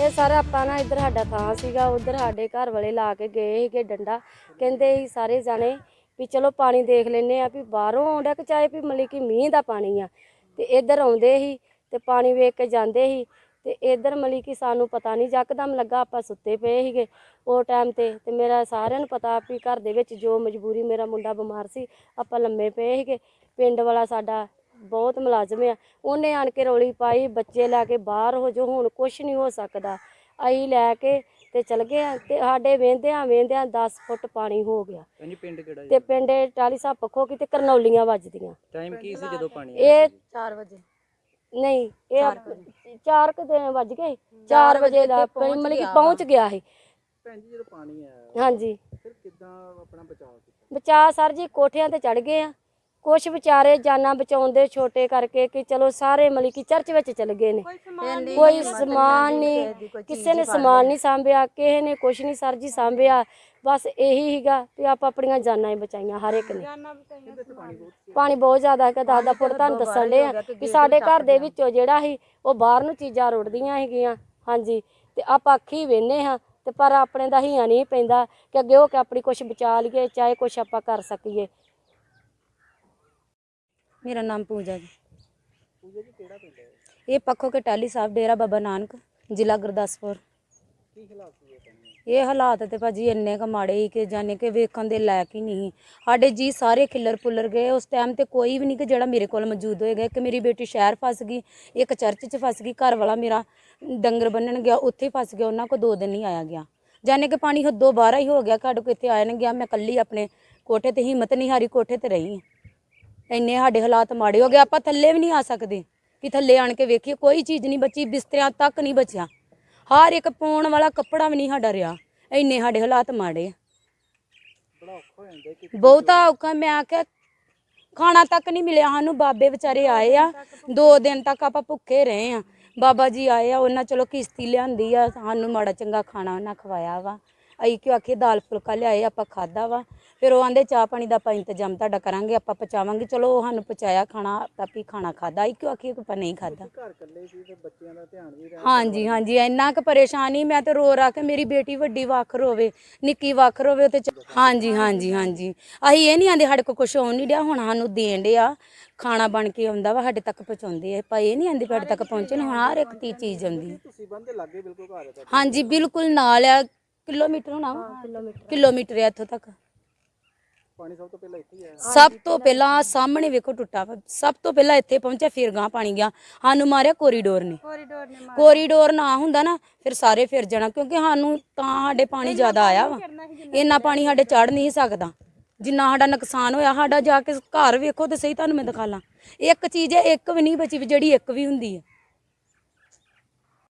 ਇਹ ਸਾਰਾ ਆਪਾਂ ਨਾ ਇੱਧਰ ਸਾਡਾ ਥਾਂ ਸੀਗਾ, ਉਧਰ ਸਾਡੇ ਘਰ ਵਾਲੇ ਲਾ ਕੇ ਗਏ ਸੀਗੇ ਡੰਡਾ। ਕਹਿੰਦੇ ਸੀ ਸਾਰੇ ਜਾਣੇ ਵੀ ਚਲੋ ਪਾਣੀ ਦੇਖ ਲੈਨੇ ਆ ਵੀ ਬਾਹਰੋਂ ਆਉਂਦਾ ਕਿ ਚਾਹੇ ਵੀ ਮਤਲਬ ਕਿ ਮੀਂਹ ਦਾ ਪਾਣੀ ਆ। ਤੇ ਇੱਧਰ ਆਉਂਦੇ ਸੀ ਤੇ ਪਾਣੀ ਵੇਖ ਕੇ ਜਾਂਦੇ ਸੀ ਤੇ ਇੱਧਰ ਮਤਲਬ ਕਿ ਸਾਨੂੰ ਪਤਾ ਨਹੀਂ ਯਕਦਮ ਲੱਗਾ, ਆਪਾਂ ਸੁੱਤੇ ਪਏ ਸੀਗੇ ਉਹ ਟਾਈਮ ਤੇ। ਤੇ ਮੇਰਾ ਸਾਰਿਆਂ ਨੂੰ ਪਤਾ ਵੀ ਘਰ ਦੇ ਵਿੱਚ ਜੋ ਮਜਬੂਰੀ ਮੇਰਾ ਮੁੰਡਾ ਬਿਮਾਰ ਸੀ, ਆਪਾਂ ਲੰਮੇ ਪਏ ਸੀਗੇ। ਪਿੰਡ ਵਾਲਾ ਸਾਡਾ ਬਹੁਤ ਮੁਲਾਜ਼ਮ ਆ। ਉਹਨੇ ਆਣ ਕੇ ਰੌਲੀ ਪਾਈ ਬੱਚੇ ਲੈ ਕੇ ਬਾਹਰ ਹੋ ਜੋ ਹੁਣ ਕੁਝ ਨਹੀਂ ਹੋ ਸਕਦਾ। ਅਸੀਂ ਲੈ ਕੇ ਤੇ ਚਲ ਗਏ ਆ ਤੇ ਸਾਡੇ ਵੇਂਦਿਆਂ ਵੇਂਦਿਆਂ 10 ਫੁੱਟ ਪਾਣੀ ਹੋ ਗਿਆ। ਹਾਂਜੀ ਪਿੰਡ ਕਿਹੜਾ ਜੀ? ਤੇ ਪਿੰਡ ਟਾਲੀ ਸਾਹਿਬ ਪੱਖੋ ਕਿਤੇ ਕਰਨੌਲੀਆਂ ਵੱਜਦੀਆਂ। ਟਾਈਮ ਕੀ ਸੀ ਜਦੋਂ ਪਾਣੀ ਇਹ 4 ਵਜੇ। ਨਹੀਂ ਇਹ 4 ਕੁ ਦਿਨ ਵੱਜ ਗਏ। 4 ਵਜੇ ਦਾ ਮਤਲਬ ਕਿ ਪਹੁੰਚ ਗਿਆ ਸੀ ਭੈਣ ਜੀ ਜਦੋਂ ਪਾਣੀ ਆਇਆ ਹਾਂਜੀ। ਫਿਰ ਕਿੱਦਾਂ ਆਪਣਾ ਬਚਾਅ ਕੀਤਾ? ਬਚਾ ਸਰ ਜੀ ਕੋਠਿਆਂ ਤੇ ਚੜ ਗਏ ਆ। ਕੁਛ ਵਿਚਾਰੇ ਜਾਨਾਂ ਬਚਾਉਂਦੇ ਛੋਟੇ ਕਰਕੇ ਕਿ ਚਲੋ ਸਾਰੇ ਮਤਲਬ ਕਿ ਚਰਚ ਵਿੱਚ ਚਲੇ ਗਏ ਨੇ। ਕੋਈ ਸਮਾਨ ਨਹੀਂ ਕਿਸੇ ਨੇ ਸਮਾਨ ਨਹੀਂ ਸਾਂਭਿਆ ਕਿਸੇ ਨੇ ਕੁਛ ਨਹੀਂ ਸਰ ਜੀ ਸਾਂਭਿਆ ਬਸ ਇਹੀ ਹੀਗਾ ਕਿ ਆਪਾਂ ਆਪਣੀਆਂ ਜਾਨਾਂ ਹੀ ਬਚਾਈਆਂ ਹਰ ਇੱਕ ਨੇ। ਪਾਣੀ ਬਹੁਤ ਜ਼ਿਆਦਾ ਹੈ ਕਿ ਦਸ ਫੁੱਟ ਤੁਹਾਨੂੰ ਦੱਸਣ ਦੇ ਆ ਕਿ ਸਾਡੇ ਘਰ ਦੇ ਵਿੱਚੋਂ ਜਿਹੜਾ ਸੀ ਉਹ ਬਾਹਰ ਨੂੰ ਚੀਜ਼ਾਂ ਰੁੜਦੀਆਂ ਹੈਗੀਆਂ ਹਾਂਜੀ ਤੇ ਆਪਾਂ ਅੱਖੀ ਵੇਨੇ ਹਾਂ ਤੇ ਪਰ ਆਪਣੇ ਦਾ ਹੀਆਂ ਨਹੀਂ ਪੈਂਦਾ ਕਿ ਅੱਗੇ ਹੋ ਕੇ ਆਪਣੀ ਕੁਛ ਬਚਾ ਲਈਏ ਚਾਹੇ ਕੁਛ ਆਪਾਂ ਕਰ ਸਕੀਏ। ਮੇਰਾ ਨਾਮ ਪੂਜਾ ਜੀ। ਪੂਜਾ ਜੀ ਕਿਹੜਾ ਪਿੰਡ ਹੈ? ਇਹ ਪੱਖੋ ਕੇ ਟਾਲੀ ਸਾਹਿਬ ਡੇਰਾ ਬਾਬਾ ਨਾਨਕ ਜ਼ਿਲ੍ਹਾ ਗੁਰਦਾਸਪੁਰ। ਕੀ ਹਾਲਾਤ ਪਾਣੀ ਦੇ? ਇਹ ਹਾਲਾਤ ਤੇ ਭਾਜੀ ਇੰਨੇ ਕ ਮਾੜੇ ਸੀ ਕਿ ਜਾਣੇ ਕਿ ਵੇਖਣ ਦੇ ਲਾਇਕ ਹੀ ਨਹੀਂ ਸਾਡੇ ਜੀ ਸਾਰੇ ਖਿੱਲਰ ਪੁੱਲਰ ਗਏ ਉਸ ਟਾਈਮ ਤੇ ਕੋਈ ਵੀ ਨਹੀਂ ਕਿ ਜਿਹੜਾ ਮੇਰੇ ਕੋਲ ਮੌਜੂਦ ਹੋਏਗਾ। ਕਿ ਮੇਰੀ ਬੇਟੀ ਸ਼ਹਿਰ ਫਸ ਗਈ ਇੱਕ ਚਰਚ 'ਚ ਫਸ ਗਈ ਘਰ ਵਾਲਾ ਮੇਰਾ ਡੰਗਰ ਬੰਨਣ ਗਿਆ ਉੱਥੇ ਫਸ ਗਿਆ ਉਹਨਾਂ ਕੋ ਦੋ ਦਿਨ ਨਹੀਂ ਆਇਆ ਗਿਆ। ਜਾਣੇ ਕਿ ਪਾਣੀ ਹੱਦੋਂ ਬਾਹਰ ਹੀ ਹੋ ਗਿਆ ਸਾਡੇ ਕੋ ਇੱਥੇ ਆਇਆ ਨਹੀਂ ਗਿਆ ਮੈਂ ਕੱਲੀ ਆਪਣੇ ਕੋਠੇ ਤੇ ਹਿੰਮਤ ਨਹੀਂ ਹਾਰੀ ਕੋਠੇ ਤੇ ਰਹੀ ਹਾਂ। ਇੰਨੇ ਸਾਡੇ ਹਾਲਾਤ ਮਾੜੇ ਹੋ ਗਏ, ਆਪਾਂ ਥੱਲੇ ਵੀ ਨਹੀਂ ਆ ਸਕਦੇ। ਕਿ ਥੱਲੇ ਆਣ ਕੇ ਵੇਖੀਏ, ਕੋਈ ਚੀਜ਼ ਨਹੀਂ ਬਚੀ, ਬਿਸਤਰਿਆਂ ਤੱਕ ਨਹੀਂ ਬਚਿਆ। ਹਰ ਇੱਕ ਪਾਉਣ ਵਾਲਾ ਕੱਪੜਾ ਵੀ ਨਹੀਂ ਸਾਡਾ ਰਿਹਾ। ਇੰਨੇ ਸਾਡੇ ਹਾਲਾਤ ਮਾੜੇ ਆ। ਬਹੁਤਾ ਔਖਾ ਮੈਂ ਆਖਿਆ, ਖਾਣਾ ਤੱਕ ਨਹੀਂ ਮਿਲਿਆ ਸਾਨੂੰ। ਬਾਬੇ ਵਿਚਾਰੇ ਆਏ ਆ। ਦੋ ਦਿਨ ਤੱਕ ਆਪਾਂ ਭੁੱਖੇ ਰਹੇ ਆ। ਬਾਬਾ ਜੀ ਆਏ ਆ, ਉਹਨਾਂ ਚਲੋ ਕਿਸ਼ਤੀ ਲਿਆਂਦੀ ਆ। ਸਾਨੂੰ ਮਾੜਾ ਚੰਗਾ ਖਾਣਾ ਉਹਨਾਂ ਖਵਾਇਆ ਵਾ। ਅਸੀਂ ਕਿਉਂ ਆਖੇ ਦਾਲ ਫੁਲਕਾ ਲਿਆਏ, ਆਪਾਂ ਖਾਦਾ ਵਾ। ਫਿਰ ਉਹ ਆਂਦੇ ਚਾਹ ਪਾਣੀ ਦਾ ਆਪਾਂ ਇੰਤਜ਼ਾਮ ਤੁਹਾਡਾ ਕਰਾਂਗੇ ਆਪਾਂ ਪਚਾਵਾਂਗੇ ਚਲੋ ਉਹ ਸਾਨੂੰ ਪਚਾਇਆ ਖਾਣਾ ਤਾਂ ਵੀ ਖਾਣਾ ਖਾਦਾ ਅਸੀਂ ਕਿਉਂ ਆਖੀਏ ਕਿ ਆਪਾਂ ਨਹੀਂ ਖਾਦਾ ਘਰ ਇਕੱਲੇ ਸੀ ਤੇ ਬੱਚਿਆਂ ਦਾ ਧਿਆਨ ਵੀ ਰਹਿਣਾ ਹਾਂਜੀ ਹਾਂਜੀ ਇੰਨਾ ਕੁ ਪਰੇਸ਼ਾਨੀ ਮੈਂ ਤੇ ਰੋ ਰਾ ਕੇ ਮੇਰੀ ਬੇਟੀ ਵੱਡੀ ਵੱਖ ਰੋਵੇ ਨਿੱਕੀ ਵੱਖ ਰੋਵੇ ਤੇ ਚ- ਹਾਂਜੀ ਹਾਂਜੀ ਹਾਂਜੀ। ਅਸੀਂ ਇਹ ਨਹੀਂ ਆਂਦੇ ਸਾਡੇ ਕੋਲ ਕੁਝ ਆਉਣ ਨਹੀਂ ਡਿਆ ਹੁਣ ਸਾਨੂੰ ਦੇਣ ਡਿਆ। ਖਾਣਾ ਬਣ ਕੇ ਆਉਂਦਾ ਵਾ ਸਾਡੇ ਤੱਕ ਪਹੁੰਚਾਉਂਦੇ ਆ। ਪਰ ਇਹ ਨਹੀਂ ਆਂਦੇ ਵੀ ਸਾਡੇ ਤੱਕ ਪਹੁੰਚੇ ਨੇ ਹੁਣ ਹਰ ਇੱਕ ਤੀ ਚੀਜ਼ ਆਉਂਦੀ। ਤੁਸੀਂ ਬੰਦੇ ਲੱਗੇ ਬਿਲਕੁਲ ਘਰ ਹੈ ਤੁਹਾਡੇ। ਹਾਂਜੀ ਬਿਲਕੁਲ ਨਾਲ ਆ। ਕਿਲੋਮੀਟਰ ਹੋਣਾ ਵਾ? ਕਿਲੋਮੀਟਰ ਆ ਇੱਥੋਂ ਤੱਕ। ਪਾਣੀ ਸਭ ਤੋਂ ਪਹਿਲਾਂ ਇੱਥੇ ਹੀ ਆਇਆ। ਸਭ ਤੋਂ ਪਹਿਲਾਂ ਆਹ ਸਾਹਮਣੇ ਵੇਖੋ ਟੁੱਟਾ ਵਾ। ਸਭ ਤੋਂ ਪਹਿਲਾਂ ਇੱਥੇ ਪਹੁੰਚਿਆ ਫਿਰ ਗਾਂ ਪਾਣੀ ਗਿਆ। ਸਾਨੂੰ ਮਾਰਿਆ ਕੋਰੀਡੋਰ ਨੇ। ਕੋਰੀਡੋਰ ਨਾ ਹੁੰਦਾ ਨਾ ਫਿਰ ਸਾਰੇ ਫਿਰ ਜਾਣਾ ਕਿਉਂਕਿ ਸਾਨੂੰ ਤਾਂ ਸਾਡੇ ਪਾਣੀ ਜ਼ਿਆਦਾ ਆਇਆ ਵਾ। ਇੰਨਾ ਪਾਣੀ ਸਾਡੇ ਚੜ ਨਹੀਂ ਸਕਦਾ। ਜਿੰਨਾ ਸਾਡਾ ਨੁਕਸਾਨ ਹੋਇਆ ਸਾਡਾ ਜਾ ਕੇ ਘਰ ਵੇਖੋ ਤੇ ਸਹੀ ਤੁਹਾਨੂੰ ਮੈਂ ਦਿਖਾ ਲਾਂ। ਇੱਕ ਚੀਜ਼ ਹੈ ਇੱਕ ਵੀ ਨਹੀਂ ਬਚੀ ਵੀ ਜਿਹੜੀ ਇੱਕ ਵੀ ਹੁੰਦੀ ਹੈ।